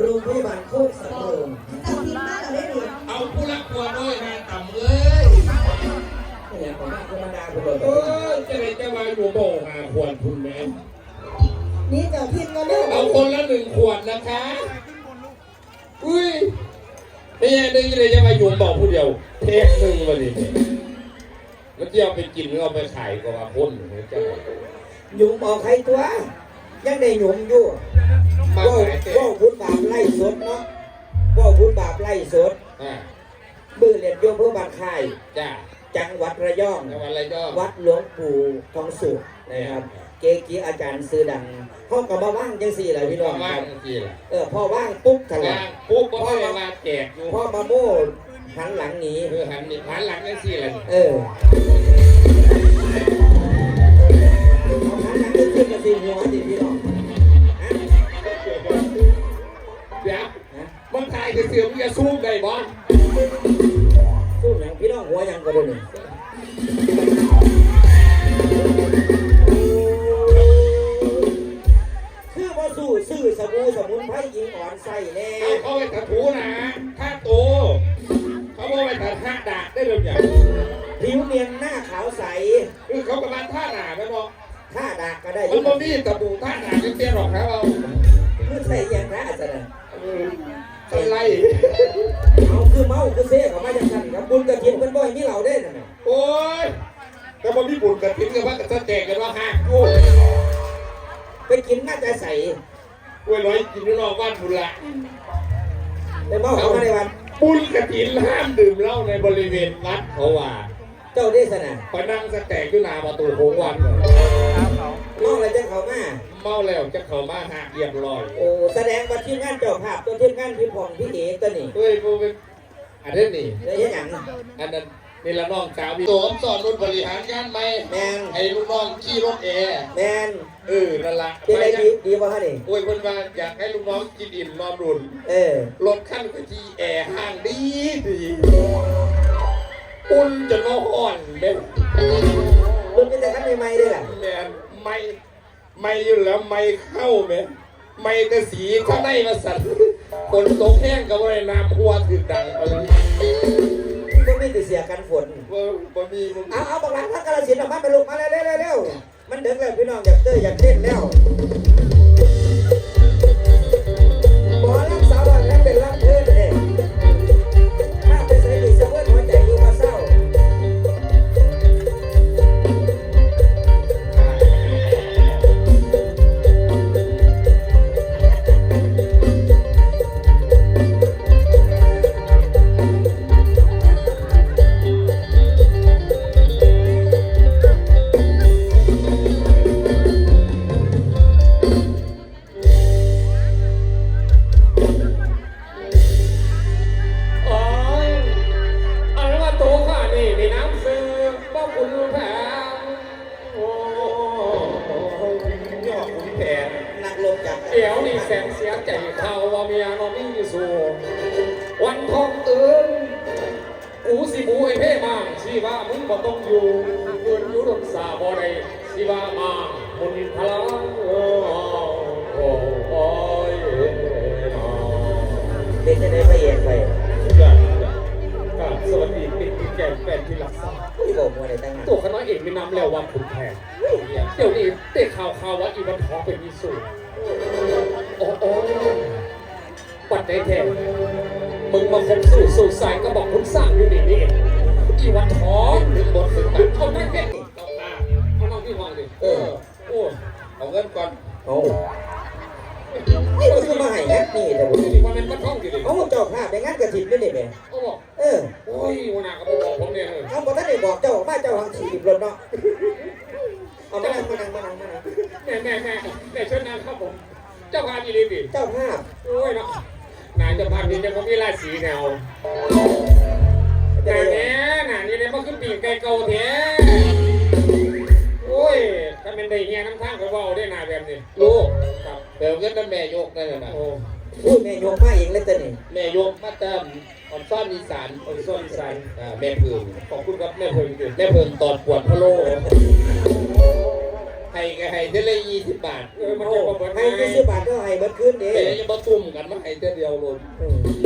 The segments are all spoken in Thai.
โรงพยาบาลโคกสำโรงตัดทิ้งมากเลยดิเอาผู้รักควรด้วยนะต่ำเอ้ยเนี่ยของธรรมดาคุณบอกเออจะได้จะมาอยู่โบหาควรคุณแม่นี่เจ้าพิมพ์ก็เลิกเอาคนละหนึ่งขวดนะคะ อุ้ยไม่ใช่นึงเลยจะมาอยู่บอกผู้เดียว เทคหนึ่งมาดิแล้วที่เอาไปกินหรือเอาไปขายก็ว่าคนเห็นจังหยุมออกใครตัว ยังได้หยุมอยู่ มาว่าขายแต่ว่าพุทธบาปไล่สดเนาะว่าพุทธบาปไล่สดอ่ามือเรียนโยมเพื่อบานค่ายจ้าจังหวัดระยองแล้ววันอะไรก็วัดหลวงปู่ทองสุขนะครับ เกจิอาจารย์ซื้อดังห้องกับมาว่างจังสี่แหละพี่น้องคว่ารับงทีละเออพอว่างปุ๊บทะเลว่างปุ๊บก็ไม่ได้มาแจกอยู่พ่อมาโม่หันหลังหนี คือหันนี่หันหลังนั่นสิละเออ เสื่อมจะสู้ได้บ่สู้หนังพี่น้องหัวยังก็ได้หนึ่งคือว่าสู้ซื้อสบู่สมุนไพรยิงอ่อนใส่แน่เอาเขาไปถัดถูนะถ้าโตเขาบอกไปถัดห้าดาได้เลยอย่างผิวเนียนหน้าขาวใส คือเขากำลังท่าหนาไปบอกท่าดากก็ได้มันบ่มีตะบูท่าหนาจะเตี้ยหรอกครับเอาคือใส่อย่างนั้นสนะเออ เป็นไรเอาคือเมาคือเซ่เขามาจากสั่นครับบุญกระถินเป็นบ่อยมีเราได้น่ะนะโอ้ยแต่บ่มีบุญกับทิ้งกันว่าจะแจกกันว่าห้าโอ้ยไปกินน่าจะใส่โอ้ยร้อยกินนอกบ้านบุญละไปเมาเขามาในวันบุญกระถินห้ามดื่มเหล้าในบริเวณวัดเขาว่า เจ้าได้สนะพอนั่งสแต็กอยู่หน้าประตูโค้งวันเลยเมาอะไรจะเขามาเมาแล้วจะเข้ามาหาเรียบร้อย โอ้แสดงว่าทีมงานเจ้าภาพตัวทีมงานพี่พองพี่เอ๋ตัวนี้เฮ้ยกูเป็นอันนี้นี่ได้ยังหยังอันนั้นนี่ละน้องสาวพี่โสมสอนรุ่นบริหารงานไหมแมนให้ลูกน้องขี่รถแอร์แมนเออนั่นละเป็นไรดีดีป่ะฮะนี่โอ้ยเพิ่นว่าอยากให้ลูกน้องกินอิ่มนอนรุนเออรถขั้นก็ที่แอร์ห้างดีดี อุ่นจนว่าห่อนเด้รุ่นเป็นแต่ขั้นใหม่ๆด้วยล่ะแม่นไม่ไม่อยู่แล้วไม่เข้าแม่ไม่กระสีข้างในมาสั่นฝนตกแห้งกับอะไรน้ำพัวถึงดังเอาเลยก็ไม่ติดเสียกันฝนบ่บ่มีมึงเอาเอาบักหลังพักกระสินธุ์ออกมาไปลูกมาเร็วเร็วเร็วเร็วมันดึกแล้วพี่น้องอยากเต้ยอยากเต้นแล้ว ว่ามึงบ่ต้องอยู่เกินยุรนสาบ่ได้ชีว่ามามุนพลังโอ้โอ้โอ้ยเป็นจะได้ไปเอกไปครับสวัสดีปิดที่แกนแฟนที่รักษาที่บอกว่าอะไรตั้งนานตัวคณะเอกมีนำแล้วว่าขุนแผนเดี๋ยวนี้เตะข่าวข่าวว่าอีวันทองเป็นมีสูตรโอ้โอ้ปัดใจแทนมึงมาคบสู่สู่สายก็บอกคุณสร้างอยู่นี่นี่เอง อีวันทองถึงบทถึงตัดเอาไม่เก่งเอาหน้าเอาน้องพี่วางดิเออโอ้เอาเงินก่อนโอ้นี่มันคือมาให้แอปนี่แต่บุดูดิว่ามันมันท่องกี่ดิเอาเจ้าภาพในงานกระถิ่นด้วยนี่แม่เขาบอกเออโอ้ยวันหน้าก็บอกผมเนี่ยเอาบอกท่านได้บอกเจ้ามานเจ้าทางถีบรถเนาะเอามานั่งมานั่งมานั่งมานั่งแม่แม่แม่แม่เชิญนางครับผม เจ้าพานอีลีบิเจ้าภาพโอ้ยเนาะนายเจ้าพานนี่จะมีราศีแนว จะแต่ได้แม่น่ะนี่เลยมาขึ้นปีกไก่เก่าแท้โอ้ยถ้าเป็นได้เงี้ยน้ำทางก็เบาได้นาแบบนี้ลูกครับเดี๋ยวก็แม่ยกนั่นแหละนะโอ้พูดแม่โยมมาเองเลยตัวนี้แม่ยกมาเติมออนซ่อนอีสานออนซ่อนอีสานอ่าแม่เพิงขอบคุณครับแม่เพิงแม่เพิงตอดปวดพะโล้ทให้ก็ให้เท่าไรยี่สิบบาทเออมันจะมาเบิดให้ยี่สิบบาทก็ให้เบิดขึ้นเด้แต่ยังมาตุ่มกันมาให้เท่าเดียวลนเอามา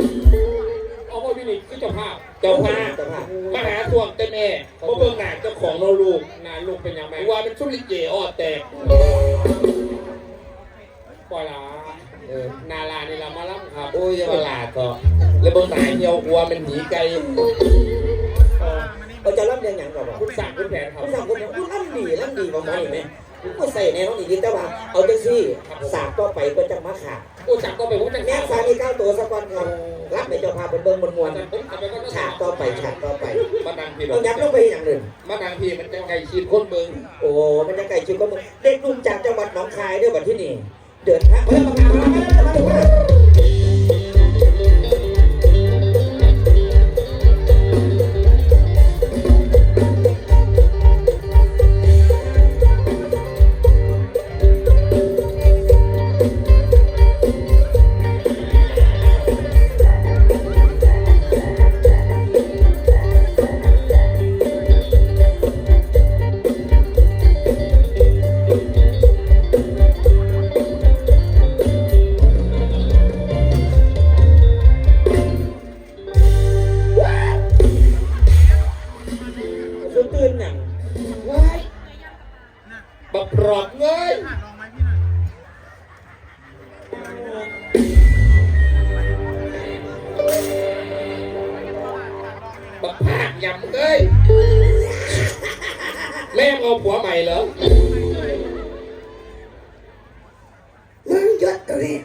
วินิจคือเจ้าภาพเจ้าพาเจ้าภาพ มาหาทวงแต่แม่เพราะเบื้องหน้าเจ้าของเราลูกนานลูกเป็นยังไงว่าเป็นชุลิเกออดแตกปล่อยละเออนาลานี่เรามาล่ำครับโอ้ยอย่ามาลาก็แล้วเบื้องหน้าเหี่ยวกลัวมันหนีไกลเออเอาจะรับเรียนอย่างก่อนบอกคุณสั่งคุณแผนครับคุณทำคนนี้คุณรับดีรับดีประมาณนี้ไหม ก็ใส่ในน้องอีกแต่ว่าเอาจังซี่สากก็ไปก็จะมาขาดโอ้จับก็ไปผมจังแม่สามีเก้าตัวสักวันครับรับในเจ้าภาพเป็นเบิ้งบนมวลผมทำไปก็ฉากต่อไปฉากต่อไปมาดังพี่ต้องยับลงไปอย่างหนึ่ง มาดังพี่มันจะไกลชีดคนเมืองโอ้มันจะไก่ชิวก็มึงเด็กหนุ่มจากจังหวัดหนองคายด้วยบัดที่นี่เดินทางมาแล้วมาแล้วมาแล้วมาแล้ว ผัวใหม่เหรอมึงหยุดตัวนี้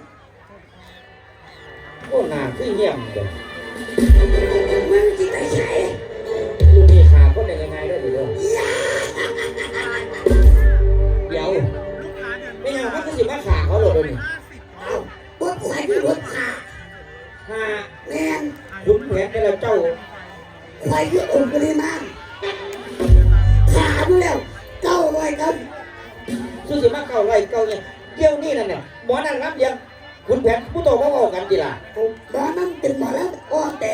โอ้หนาขึ้นเยี่ยมเลยมึงจิตใจใช่ลูกนี่ขาคนได้ยังไงได้ดูด้วยเดี๋ยวไม่ยังว่าคือสิมาขาเขาหรอกเลยวนี่ นเนี่ยหมอนั่นรับยังคุณแผนผู้โตเขาบอกกันจีล่ะหมอนั้นเป็นหมอแล้วอ้อแต่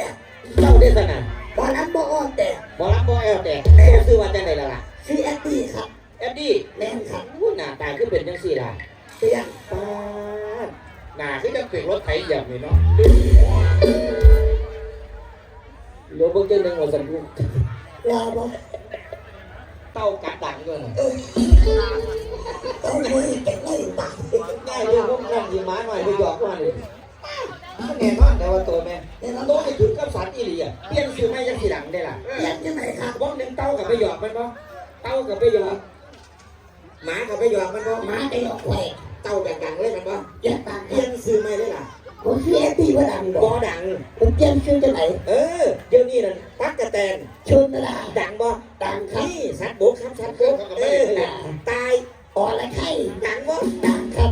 เจ้าได้สนั่นหมอนั้นบ่อ้อแต่หมอรับบ่แอลแต่แม่ซื้อว่าจังไดล่ะล่ะซีเอสดีครับแอดดี้แมนครับอู้หน้าตาขึ้นเป็นจังสี่ล่ะเปลี่ยนป้าดหนาคือจะติดรถไถเหยียบนี่เนาะเดี๋ยวเบิ่งเจ้าหนึ่งว่าสันลูกรอบ่เต้ากัดดังด้วย นะต้องเลยเก็บไว้ตาง่ายเรื่องพวกนั้นยิงม้าหน่อยไปหยอกว่าเลยแน่นอนแต่ว่าตัวแม่เดี๋ยวเราโตไปถึงกับสันอีหลีอะเปลี่ยนซื้อไม่ยังทีหลังได้ล่ะเปลี่ยนยังไงครับว่างหนึ่งเต้ากับไปหยอกมันบ่เต้ากับไปหยอกหมากับไปหยอกมันบ่หมาไปหลอกไว้เต้าดังๆเลยมันบ่เปลี่ยนตามเปลี่ยนซื้อไม่ได้ล่ะผมซีเอสดีว่าดังบ่ดังผมเปลี่ยนชื่อจังไหนเออเดี๋ยวนี้นั่นตักกะแตนชื่อเวลาดังบ่ดังครับนี่สัตว์บกครับสัตว์บกเออตาย อ๋อละไข่หนังวะหนังครับ